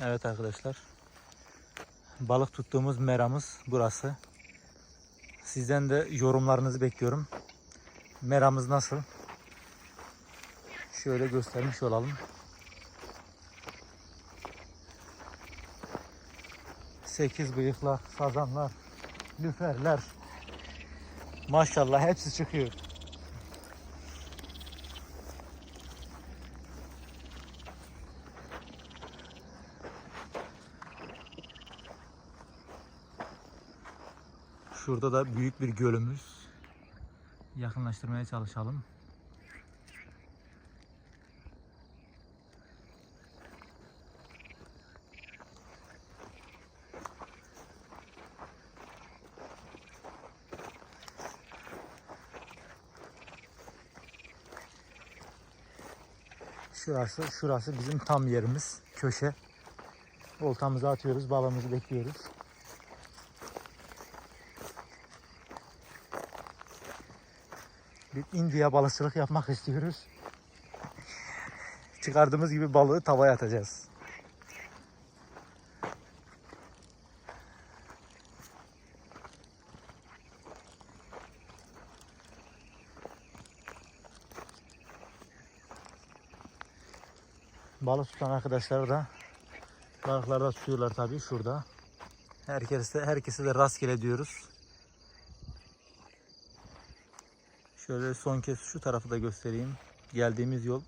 Evet arkadaşlar. Balık tuttuğumuz meramız burası. Sizden de yorumlarınızı bekliyorum. Meramız nasıl? Şöyle göstermiş olalım. Sekiz bıyıklar, sazanlar, lüferler. Maşallah hepsi çıkıyor. Şurada da büyük bir gölümüz. Yakınlaştırmaya çalışalım. Şurası, şurası bizim tam yerimiz. Köşe. Oltamızı atıyoruz, balığımızı bekliyoruz. Bir India balıkçılık yapmak istiyoruz. Çıkardığımız gibi balığı tavaya atacağız. Balık tutan arkadaşlar da balıklar da tutuyorlar tabii şurada. Herkese herkese de rastgele diyoruz. Şöyle son kez şu tarafı da göstereyim. Geldiğimiz yol